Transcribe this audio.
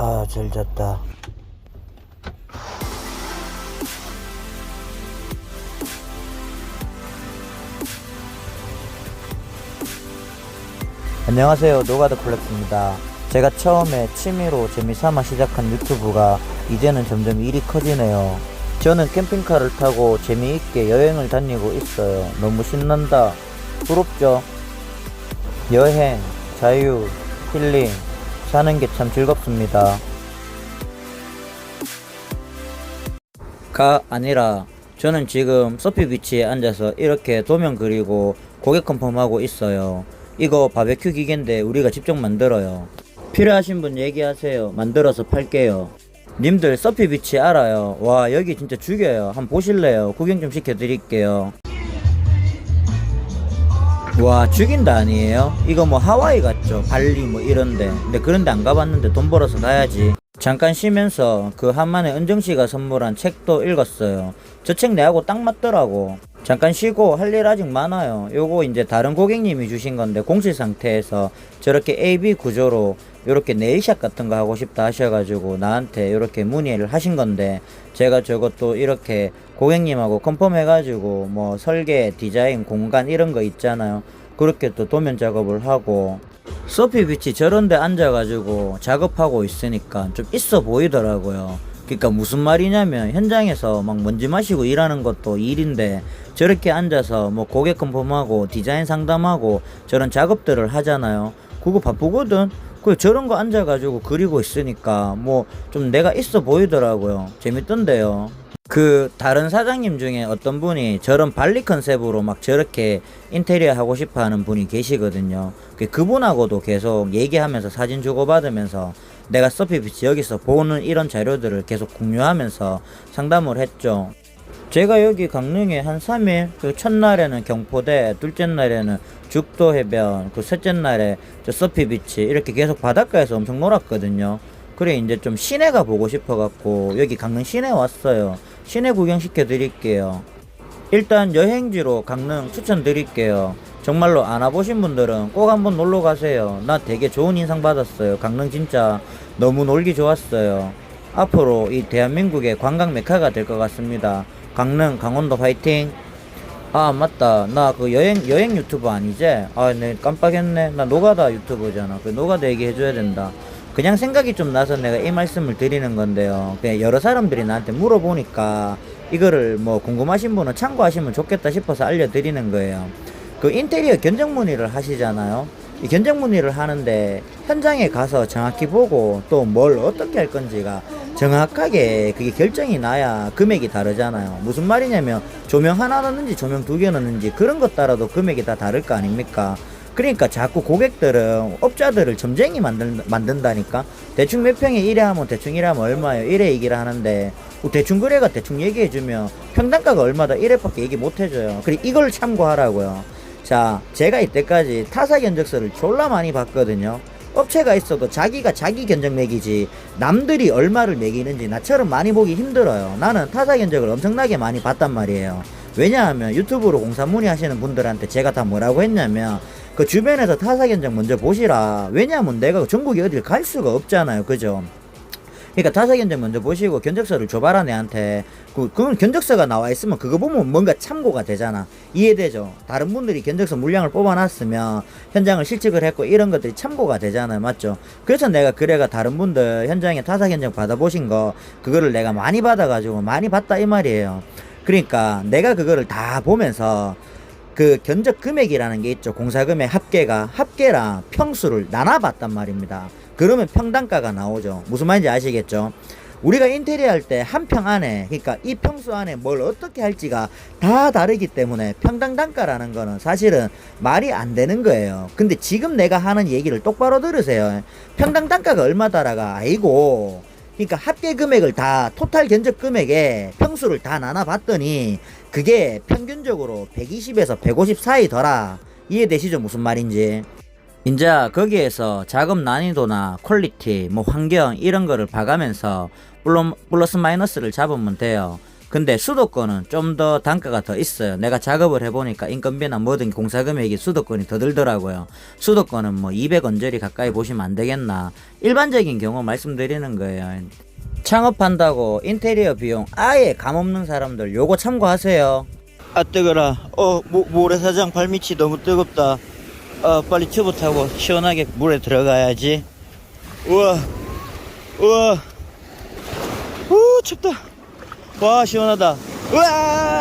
아, 잘 잤다. 안녕하세요. 노가드 콜렉트입니다. 제가 처음에 취미로 재미삼아 시작한 유튜브가 이제는 점점 일이 커지네요. 저는 캠핑카를 타고 재미있게 여행을 다니고 있어요. 너무 신난다. 부럽죠? 여행, 자유, 힐링, 사는 게 참 즐겁습니다. 가 아니라 저는 지금 서피 비치에 앉아서 이렇게 도면 그리고 고객 컨펌하고 있어요. 이거 바베큐 기계인데 우리가 직접 만들어요. 필요하신 분 얘기하세요. 만들어서 팔게요. 님들 서피 비치 알아요. 와 여기 진짜 죽여요. 한번 보실래요? 구경 좀 시켜드릴게요. 와 죽인다 아니에요? 이거 뭐 하와이 같죠? 발리 뭐 이런데. 근데 그런데 안 가봤는데 돈 벌어서 가야지. 잠깐 쉬면서 그 한만에 은정씨가 선물한 책도 읽었어요. 저 책 내하고 딱 맞더라고. 잠깐 쉬고 할 일 아직 많아요. 요거 이제 다른 고객님이 주신 건데 공실 상태에서 저렇게 AB 구조로 요렇게 네일샷 같은 거 하고 싶다 하셔가지고 나한테 요렇게 문의를 하신 건데 제가 저것도 이렇게 고객님하고 컨펌 해가지고 뭐 설계, 디자인, 공간 이런 거 있잖아요. 그렇게 또 도면 작업을 하고 소피 비치 저런데 앉아가지고 작업하고 있으니까 좀 있어 보이더라고요. 그러니까 무슨 말이냐면 현장에서 막 먼지 마시고 일하는 것도 일인데 저렇게 앉아서 뭐 고객 컨펌하고 디자인 상담하고 저런 작업들을 하잖아요. 그거 바쁘거든. 그 저런 거 앉아가지고 그리고 있으니까 뭐 좀 내가 있어 보이더라고요. 재밌던데요. 그 다른 사장님 중에 어떤 분이 저런 발리 컨셉으로 막 저렇게 인테리어 하고 싶어 하는 분이 계시거든요. 그 그분하고도 계속 얘기하면서 사진 주고받으면서 내가 서피비치 여기서 보는 이런 자료들을 계속 공유하면서 상담을 했죠. 제가 여기 강릉에 한 3일, 그 첫날에는 경포대, 둘째 날에는 죽도 해변, 그 셋째 날에 저 서피비치 이렇게 계속 바닷가에서 엄청 놀았거든요. 그래 이제 좀 시내가 보고 싶어갖고 여기 강릉 시내 왔어요. 시내 구경시켜 드릴게요. 일단 여행지로 강릉 추천드릴게요. 정말로 안 와보신 분들은 꼭 한번 놀러 가세요. 나 되게 좋은 인상 받았어요. 강릉 진짜 너무 놀기 좋았어요. 앞으로 이 대한민국의 관광 메카가 될 것 같습니다. 강릉, 강원도 화이팅! 아 맞다 나 그 여행 여행 유튜버 아니지? 아 네 깜빡했네 나 노가다 유튜버잖아 그 노가다 얘기해줘야 된다 그냥 생각이 좀 나서 내가 이 말씀을 드리는 건데요 여러 사람들이 나한테 물어보니까 이거를 뭐 궁금하신 분은 참고하시면 좋겠다 싶어서 알려드리는 거예요 그 인테리어 견적 문의를 하시잖아요 이 견적 문의를 하는데 현장에 가서 정확히 보고 또 뭘 어떻게 할 건지가 정확하게 그게 결정이 나야 금액이 다르잖아요. 무슨 말이냐면 조명 하나 넣는지 조명 두 개 넣는지 그런 것 따라도 금액이 다 다를 거 아닙니까? 그러니까 자꾸 고객들은 업자들을 점쟁이 만든, 만든다니까. 대충 몇 평에 이래 하면 대충 이래 하면 얼마예요? 이래 얘기를 하는데 그 대충 거래가 대충 얘기해주면 평당가가 얼마다? 이래밖에 얘기 못해줘요. 그리고 이걸 참고하라고요. 자 제가 이때까지 타사 견적서를 졸라 많이 봤거든요. 업체가 있어도 자기가 자기 견적 매기지 남들이 얼마를 매기는지 나처럼 많이 보기 힘들어요. 나는 타사 견적을 엄청나게 많이 봤단 말이에요. 왜냐하면 유튜브로 공사 문의하시는 분들한테 제가 다 뭐라고 했냐면 그 주변에서 타사 견적 먼저 보시라. 왜냐하면 내가 전국에 어딜 갈 수가 없잖아요. 그죠? 그러니까 타사 견적 먼저 보시고 견적서를 줘봐라 내한테. 그, 그건 견적서가 나와 있으면 그거 보면 뭔가 참고가 되잖아. 이해되죠? 다른 분들이 견적서 물량을 뽑아놨으면 현장을 실측을 했고 이런 것들이 참고가 되잖아요. 맞죠? 그래서 내가 그래가 다른 분들 현장에 타사 견적 받아보신 거 그거를 내가 많이 받아가지고 많이 봤다 이 말이에요. 그러니까 내가 그거를 다 보면서 그 견적 금액이라는 게 있죠. 공사 금액 합계가 합계랑 평수를 나눠봤단 말입니다. 그러면 평당가가 나오죠. 무슨 말인지 아시겠죠? 우리가 인테리어 할 때 한 평 안에 그러니까 이 평수 안에 뭘 어떻게 할지가 다 다르기 때문에 평당 단가라는 거는 사실은 말이 안 되는 거예요. 근데 지금 내가 하는 얘기를 똑바로 들으세요. 평당 단가가 얼마다라가 아니고 그러니까 합계 금액을 다 토탈 견적 금액에 평수를 다 나눠 봤더니 그게 평균적으로 120에서 150 사이더라. 이해되시죠? 무슨 말인지. 이제 거기에서 작업 난이도나 퀄리티, 뭐 환경 이런 거를 봐가면서 플러- 플러스 마이너스를 잡으면 돼요. 근데 수도권은 좀 더 단가가 더 있어요. 내가 작업을 해보니까 인건비나 뭐든 공사 금액이 수도권이 더 들더라고요. 수도권은 뭐 200원짜리 가까이 보시면 안 되겠나. 일반적인 경우 말씀드리는 거예요. 창업한다고 인테리어 비용 아예 감없는 사람들 요거 참고하세요. 아 뜨거라. 어 모, 모래사장 발밑이 너무 뜨겁다. 어 빨리 튜브 타고 시원하게 물에 들어가야지. 우와 우와 우 춥다. 와 시원하다. 우와